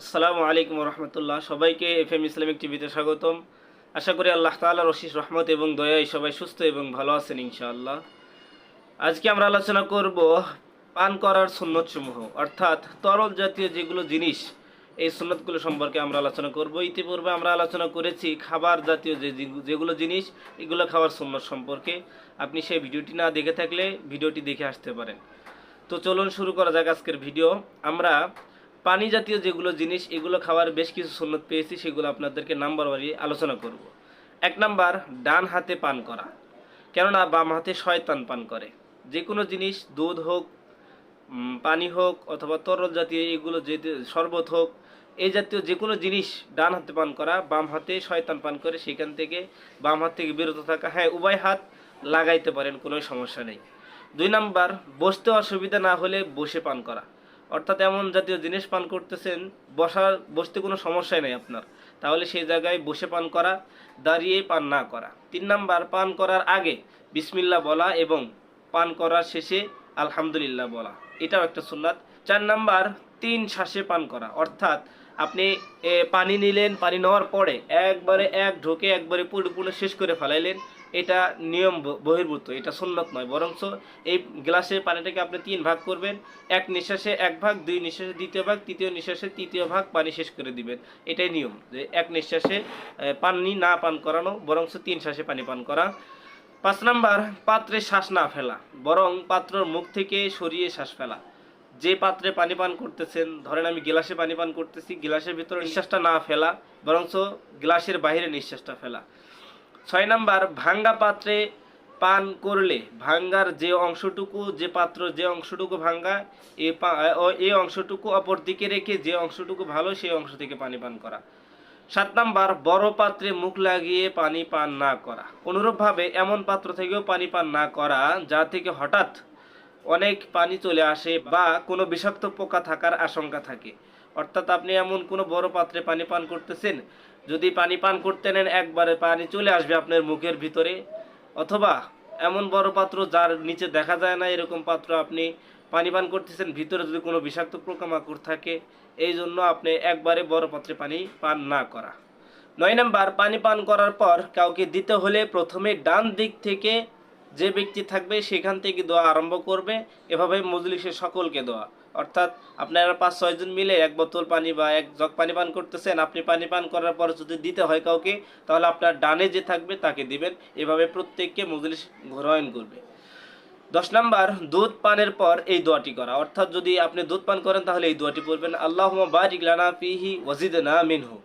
আসসালামু আলাইকুম রহমতুল্লাহ সবাইকে এফ এম ইসলামিক টিভিতে স্বাগতম। আশা করি আল্লাহ তাআলার রশিস রহমত এবং দয়ায় সবাই সুস্থ এবং ভালো আছেন ইনশাআল্লাহ। আজকে আমরা আলোচনা করব পান করার সুন্নতসমূহ, অর্থাৎ তরল জাতীয় যেগুলো জিনিস, এই সুন্নতগুলো সম্পর্কে আমরা আলোচনা করব। ইতিপূর্বে আমরা আলোচনা করেছি খাবার জাতীয় যে- যেগুলো জিনিস, এগুলো খাওয়ার সুন্নত সম্পর্কে। আপনি সেই ভিডিওটি না দেখে থাকলে ভিডিওটি দেখে আসতে পারেন। তো চলুন শুরু করা যাক আজকের ভিডিও। আমরা পানি জাতীয় যেগুলো জিনিস, এগুলো খাওয়ার বেশ কিছু সুন্নত পেয়েছি, সেগুলো আপনাদেরকে নাম্বার ওয়ারি আলোচনা করব। এক নাম্বার, ডান হাতে পান করা। কেননা বাম হাতে শয়তান পান করে। যে কোনো জিনিস, দুধ হোক পানি হোক, অথবা তরল জাতীয়, এগুলো যে শরবত হোক এই জাতীয় যে কোনো জিনিস ডান হাতে পান করা, বাম হাতে শয়তান পান করে, সেখান থেকে বাম হাত থেকে বিরত থাকা হ্যাঁ উভয় হাত লাগাইতে পারেন কোনো সমস্যা নেই। দুই নাম্বার, বসতে অসুবিধা না হলে বসে পান করা। অর্থাৎ এমন জাতীয় জিনিস পান করতেছেন, বসার, বসতে কোনো সমস্যাই নেই আপনার। তাহলে সেই জায়গায় বসে পান করা, দাঁড়িয়ে পান না করা। তিন নাম্বার, পান করার আগে বিসমিল্লা বলা এবং পান করার শেষে আলহামদুলিল্লাহ বলা। এটাও একটা সুন্নাত। চার নাম্বার, তিন শ্বাসে পান করা। অর্থাৎ আপনি পানি নিলেন, পানি নেওয়ার পরে একবারে এক ঢোকে একবারে পুরোপুরো শেষ করে ফেলাইলেন। এটা নিয়ম বহির্ভূত, এটা সুন্নত নয়। বরঞ্চ এই গ্লাসের পানিটাকে আপনি তিন ভাগ করবেন, এক নিঃশ্বাসে এক ভাগ, দুই নিঃশ্বাসে দ্বিতীয় ভাগ, তৃতীয় নিঃশ্বাসে তৃতীয় ভাগ, পানি শেষ করে দিবেন। এটাই নিয়ম যে এক নিঃশ্বাসে পানি না পান করানো, বরঞ্চ তিন শ্বাসে পানি পান করা। পাঁচ নাম্বার, পাত্রে শ্বাস না ফেলা, বরং পাত্রর মুখ থেকে সরিয়ে শ্বাস ফেলা। যে পাত্রে পানি পান করতেছেন, ধরেন আমি গ্লাসে পানি পান করতেছি, গ্লাসের ভিতরে নিঃশ্বাসটা না ফেলা, বরঞ্চ গ্লাসের বাইরে নিঃশ্বাসটা ফেলা। ছয় নাম্বার, ভাঙ্গা পাত্রে পান করলে ভাঙ্গার যে অংশটুকু, যে পাত্র যে অংশটুকু ভাঙ্গা, এ এই অংশটুকু অপর দিকে রেখে যে অংশটুকু ভালো, সেই অংশ থেকে পানি পান করা। সাত নাম্বার, বড় পাত্রে মুখ লাগিয়ে পানি পান না করা। অনুরূপভাবে এমন পাত্র থেকেও পানি পান না করা, যা থেকে হঠাৎ অনেক পানি চলে আসে বা কোনো বিষাক্ত পোকা থাকার আশঙ্কা থাকে। অর্থাৎ আপনি এমন কোনো বড় পাত্রে পানি পান করতেছেন, যদি পানি পান করতে নেন, একবারে পানি চলে আসবে আপনার মুখের ভিতরে। অথবা এমন বড় পাত্র যার নিচে দেখা যায় না, এরকম পাত্র আপনি পানি পান করতেছেন, ভিতরে যদি কোনো বিষাক্ত পোকামাকড় থাকে, এই জন্য আপনি একবারে বড় পাত্রে পানি পান না করা। নয় নাম্বার, পানি পান করার পর কাউকে দিতে হলে প্রথমে ডান দিক থেকে যে ব্যক্তি থাকবে সেখান থেকে দোয়া আরম্ভ করবে। এভাবে মজলিসের সকলকে দোয়া। অর্থাৎ আপনারা পাঁচ ছয়জন মিলে এক বোতল পানি বা এক জগ পানি পান করতেছেন, আপনি পানি পান করার পর যদি দিতে হয় কাউকে, তাহলে আপনার ডানে যে থাকবে তাকে দিবেন। এভাবে প্রত্যেককে মজলিস গ্রহণ করবে। দশ নাম্বার, দুধ পানের পর এই দোয়াটি করা। অর্থাৎ যদি আপনি দুধ পান করেন, তাহলে এই দোয়াটি পড়বেন আল্লাহ বারিক লানা পিহি ওয়াজিদনা মিনহু।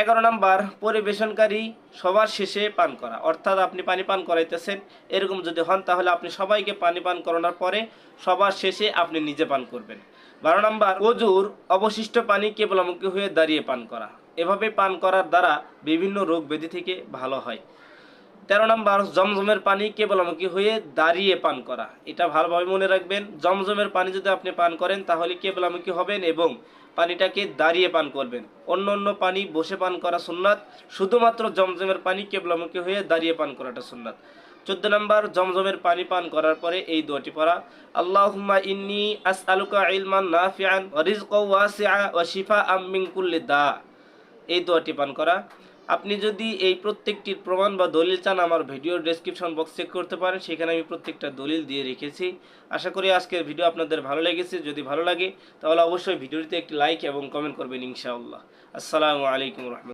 এগারো নাম্বার, পরিবেশনকারী সবার শেষে পান করা। অর্থাৎ আপনি পানি পান করাইতেছেন, এরকম যদি হন তাহলে আপনি সবাইকে পানি পান করানোর পরে সবার শেষে আপনি নিজে পান করবেন। বারো নাম্বার, অজুর অবশিষ্ট পানি কেবলামুখী হয়ে দাঁড়িয়ে পান করা। এভাবে পান করার দ্বারা বিভিন্ন রোগ ব্যাধি থেকে ভালো হয়। তেরো নম্বর, জমজমের পানি কেবলামুখী হয়ে দাঁড়িয়ে পান করা। এটা ভালোভাবে মনে রাখবেন, জমজমের পানি যদি আপনি পান করেন তাহলে কেবলামুখী হবেন এবং পানিটাকে দাঁড়িয়ে পান করবেন। অন্য অন্য পানি বসে পান করা সুন্নাত, শুধুমাত্র জমজমের পানি কেবলামুখী হয়ে দাঁড়িয়ে পান করাটা সুন্নাত। চোদ্দ নম্বর, জমজমের পানি পান করার পরে এই দোয়াটি পড়া, আল্লাহুম্মা ইন্নি আসআলুকা ইলমান নাফিআন ওয়া রিজকাও ওয়াসিআ ওয়া শিফাআম মিন কুল্লি দা। এই দোয়াটি পান করা আপনি যদি এই প্রত্যেকটির প্রমাণ বা দলিল চান, আমার ভিডিওর ডেসক্রিপশন বক্স চেক করতে পারেন। সেখানে আমি প্রত্যেকটা দলিল দিয়ে রেখেছি। আশা করি আজকের ভিডিও আপনাদের ভালো লেগেছে। যদি ভালো লাগে, তাহলে অবশ্যই ভিডিওটিতে একটি লাইক এবং কমেন্ট করবেন ইনশাআল্লাহ। আসসালামু আলাইকুম রহমতুল্লাহ।